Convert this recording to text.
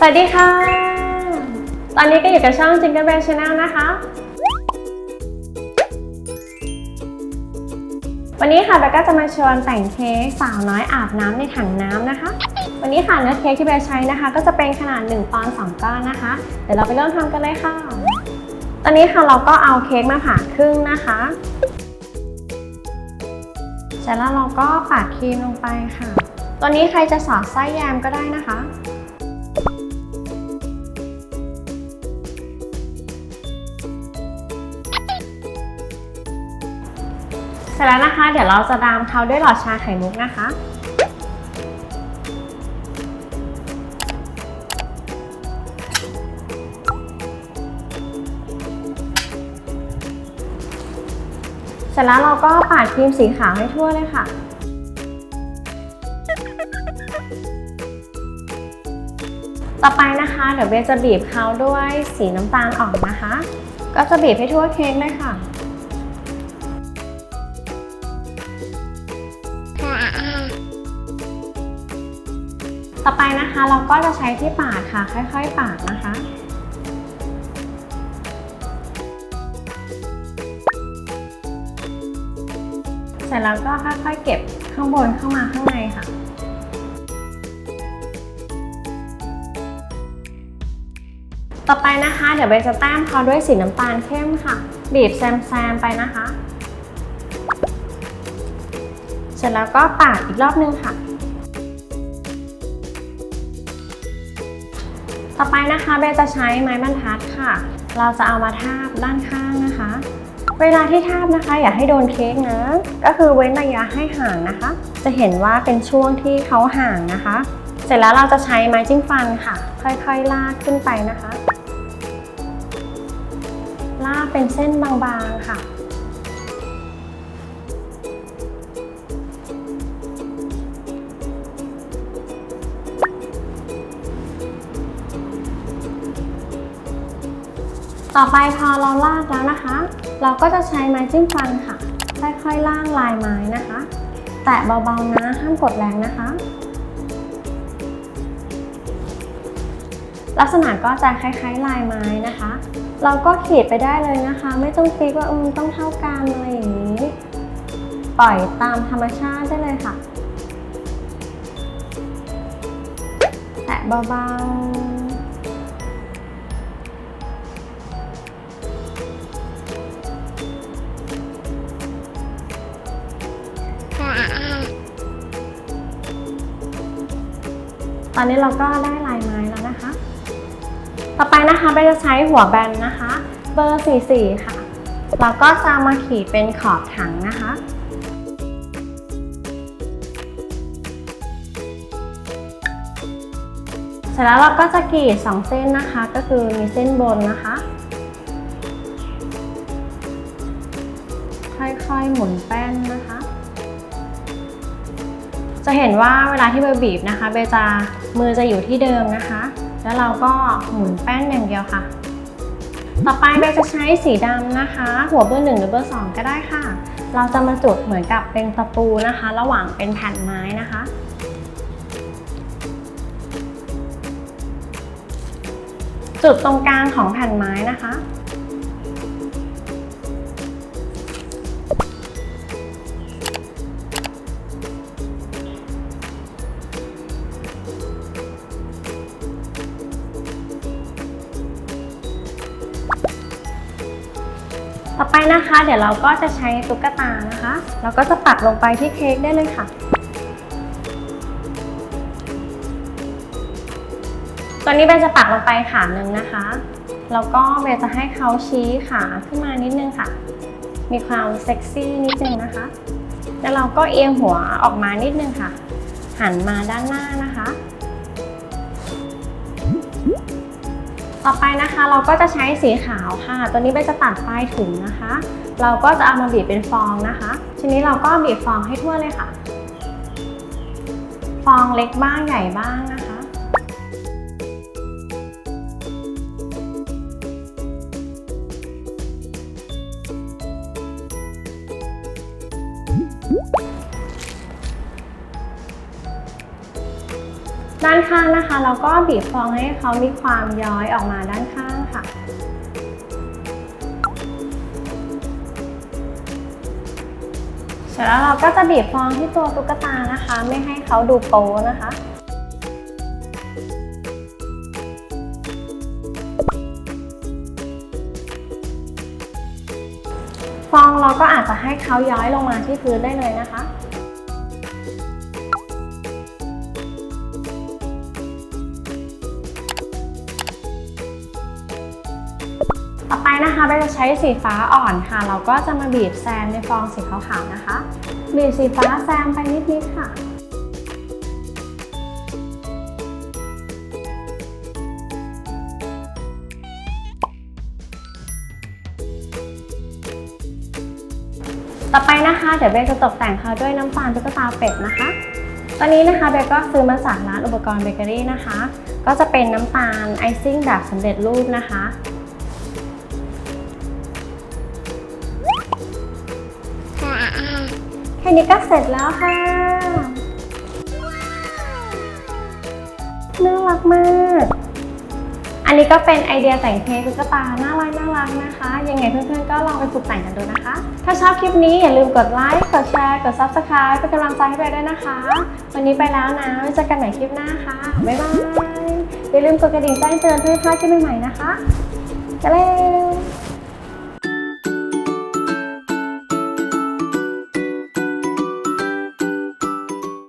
สวัสดีค่ะ ตอนนี้ก็อยู่กับช่อง Jingle Bell Channel นะคะ วันนี้ค่ะเบลก็จะมาชวนแต่งเค้กสาวน้อยอาบน้ำในถังน้ำนะคะ วันนี้ค่ะเนื้อเค้กที่เบลใช้นะคะ ก็จะเป็นขนาด 1ปอนด์2ก้อนนะคะ เดี๋ยวเราไปเริ่มทำกันเลยค่ะ ตอนนี้ค่ะเราก็เอาเค้กมาผ่าครึ่งนะคะเสร็จแล้วเราก็ปาดครีมลงไปค่ะ ตัวนี้ใครจะสอดไส้แยมก็ได้นะคะ เสร็จแล้วนะคะ เดี๋ยวเราจะดามเขาด้วยหลอดชาไข่มุกนะคะ เสร็จแล้วเราก็ปาดครีมสีขาวให้ทั่วเลยค่ะต่อไปนะคะ เดี๋ยวเบจะบีบเขาด้วยสีน้ำตาลอ่อนนะคะ ก็จะบีบให้ทั่วเค้กเลยค่ะ ต่อไปนะคะเราก็จะใช้ที่ปาดค่ะ ค่อยๆ ปาดนะคะเสร็จแล้วก็ค่อยๆ เก็บข้างบนเข้ามาข้างในค่ะ ต่อไปนะคะ เดี๋ยวเบจะแต้มเขาด้วยสีน้ำตาลเข้มค่ะ บีบแซมๆไปนะคะ เสร็จแล้วก็ปาดอีกรอบนึงค่ะ ต่อไปนะคะเบจะใช้ไม้บรรทัดค่ะ เราจะเอามาทาบด้านข้างนะคะ เวลาที่ทาบนะคะ อย่าให้โดนเค้กนะ ก็คือเว้นระยะให้ห่างนะคะ จะเห็นว่าเป็นช่วงที่เขาห่างนะคะ เสร็จแล้วเราจะใช้ไม้จิ้มฟันค่ะ ค่อยๆลากขึ้นไปนะคะ ลากเป็นเส้นบางๆค่ะ ต่อไปพอเราลากแล้วนะคะ เราก็จะใช้ไม้จิ้มฟันค่ะ ค่อยๆล่างลายไม้นะคะ แตะเบาๆนะ ห้ามกดแรงนะคะ ลักษณะก็จะคล้ายๆลายไม้นะคะ เราก็ขีดไปได้เลยนะคะ ไม่ต้องฟิกว่าอืมต้องเท่ากันอะไรอย่างนี้ ปล่อยตามธรรมชาติได้เลยค่ะ แตะเบาๆ ตอนนี้เราก็ได้ลายไม้แล้วนะคะ ต่อไปนะคะเบจะใช้หัวแบนนะคะ เบอร์ 44 ค่ะ เราก็จะมาขีดเป็นขอบถังนะคะเสร็จแล้วเราก็จะกรีด 2 เส้นนะคะ ก็คือมีเส้นบนนะคะ ค่อยๆหมุนแป้นนะคะจะเห็นว่าเวลาที่เบลบีบนะคะเบลจะ มือจะอยู่ที่เดิมนะคะ แล้วเราก็หมุนแป้นอย่างเดียวค่ะ ต่อไปเบลจะใช้สีดำนะคะ หัวเบอร์หนึ่งหรือเบอร์สองก็ได้ค่ะ เราจะมาจุดเหมือนกับเป็นตะปูนะคะ ระหว่างเป็นแผ่นไม้นะคะจุดตรงกลางของแผ่นไม้นะคะ ไปนะคะ เดี๋ยวเราก็จะใช้ตุ๊กตานะคะ เราก็จะปักลงไปที่เค้กได้เลยค่ะ ตอนนี้เบนจะปักลงไปขาหนึ่งนะคะ แล้วก็เบนจะให้เขาชี้ขาขึ้นมานิดนึงค่ะ มีความเซ็กซี่นิดนึงนะคะ แล้วเราก็เอียงหัวออกมานิดนึงค่ะ หันมาด้านหน้านะคะ ต่อไปนะคะเราก็จะใช้สีขาวค่ะ ตัวนี้เบนจะตัดปลายถุงนะคะ เราก็จะเอามาบีบเป็นฟองนะคะ ทีนี้เราก็บีบฟองให้ทั่วเลยค่ะ ฟองเล็กบ้างใหญ่บ้างนะคะด ด้านข้างนะคะ เราก็บีบฟองให้เขามีความย้อยออกมาด้านข้างค่ะ เสร็จแล้วเราก็จะบีบฟองที่ตัวตุ๊กตานะคะ ไม่ให้เขาดูโป๊นะคะฟองเราก็อาจจะให้เขาย้อยลงมาที่พื้นได้เลยนะคะ ต่อไปนะคะเบลจะใช้สีฟ้าอ่อนค่ะ เราก็จะมาบีบแซมในฟองสีขาวๆนะคะ บีบสีฟ้าแซมไปนิดๆค่ะต่อไปนะคะเดี๋ยวเบลจะตกแต่งเขาด้วยน้ำตาลตุ๊กตาเป็ดนะคะ ตอนนี้นะคะเบลก็ซื้อมาจากร้านอุปกรณ์เบเกอรี่นะคะ ก็จะเป็นน้ำตาลไอซิ่งแบบสำเร็จรูปนะคะ นี้ก็เสร็จแล้วค่ะ น่ารักมาก อันนี้ก็เป็นไอเดียแต่งเค้กตุ๊กตา น่ารักน่ารักนะคะ ยังไงเพื่อนๆก็ลองไปฝึกแต่งกันดูนะคะ ถ้าชอบคลิปนี้อย่าลืมกดไลค์ กดแชร์ กด subscribe เป็นกำลังใจให้ไปด้วยนะคะ วันนี้ไปแล้วนะไว้เจอกันใหม่คลิปหน้าค่ะ บ๊ายบาย อย่าลืมกดกระดิ่งแจ้งเตือนเพื่อพลาดคลิปใหม่ๆนะคะกันเลย